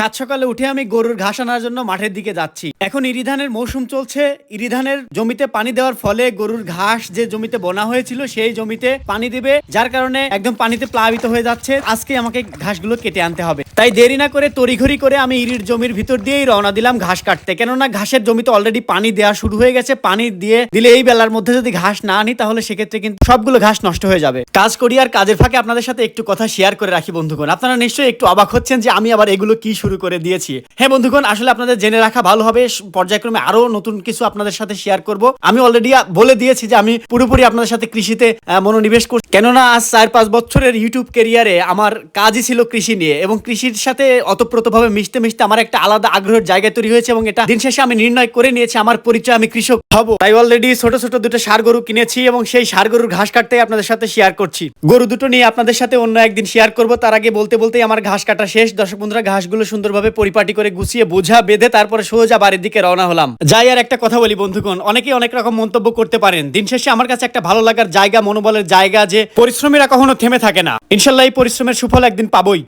সাত সকালে উঠে আমি গরুর ঘাস আনার জন্য মাঠের দিকে যাচ্ছি। এখন ইরিধানের মৌসুম চলছে। ইরিধানের জমিতে পানি দেওয়ার ফলে গরুর ঘাস যে জমিতে বোনা হয়েছিল, সেই জমিতে পানি দিবে, যার কারণে একদম পানিতে প্লাবিত হয়ে যাচ্ছে। আজকে আমাকে ঘাসগুলো কেটে আনতে হবে। তাই দেরি না করে, তড়িঘড়ি করে আমি ইরির জমির ভিতর দিয়েই রওনা দিলাম ঘাস কাটতে। কেননা ঘাসের জমিতে অলরেডি পানি দেওয়া শুরু হয়ে গেছে। পানি দিয়ে দিলে এই বেলার মধ্যে যদি ঘাস না আনি, তাহলে সেক্ষেত্রে কিন্তু সবগুলো ঘাস নষ্ট হয়ে যাবে। কাজ করি আর কাজের ফাঁকে আপনাদের সাথে একটু কথা শেয়ার করে রাখি, বন্ধুগণ। আপনারা নিশ্চয়ই একটু অবাক হচ্ছেন যে আমি আবার এগুলো কি শুরু করে দিয়েছি। হ্যাঁ বন্ধুগণ, আসলে আপনাদের জেনে রাখা ভালো হবে পর্যায়ক্রমে আরও নতুন কিছু আপনাদের সাথে শেয়ার করব। আমি অলরেডি বলে দিয়েছি যে আমি পুরোপুরি আপনাদের সাথে কৃষিতে মনোনিবেশ করছি। কেননা আজ চার পাঁচ বছরের ইউটিউব ক্যারিয়ারে আমার কাজই ছিল কৃষি নিয়ে এবং কৃষির সাথে অতপ্রতভাবে মিশতে মিশতে আমার একটা আলাদা আগ্রহের জায়গা তৈরি হয়েছে এবং এটা দিন শেষে আমি নির্ণয় করে নিয়েছি, আমার পরিচয় আমি কৃষক হব। তাই অলরেডি ছোট ছোট দুটো সার গরু কিনেছি এবং সেই সার গরুর ঘাস কাটতে আপনাদের সাথে শেয়ার করছি। গরু দুটো নিয়ে আপনাদের সাথে অন্য একদিন শেয়ার করব। তার আগে বলতে বলতেই আমার ঘাস কাটা শেষ। দর্শক বন্ধুরা, ঘাসগুলো সুন্দরভাবে পরিপাটি করে গুছিয়ে, বোঝা, বেঁধে তারপরে সোজা বাড়ির দিকে রওনা হলাম। যাই, আর একটা কথা বলি বন্ধুগণ, অনেকেই অনেক রকম মন্তব্য করতে পারেন। দিন শেষে আমার কাছে একটা ভালো লাগার জায়গা, মনোবলের জায়গা যে পরিশ্রমীরা কখনো থেমে থাকে না। ইনশাল্লাহ এই পরিশ্রমের সুফল একদিন পাবোই।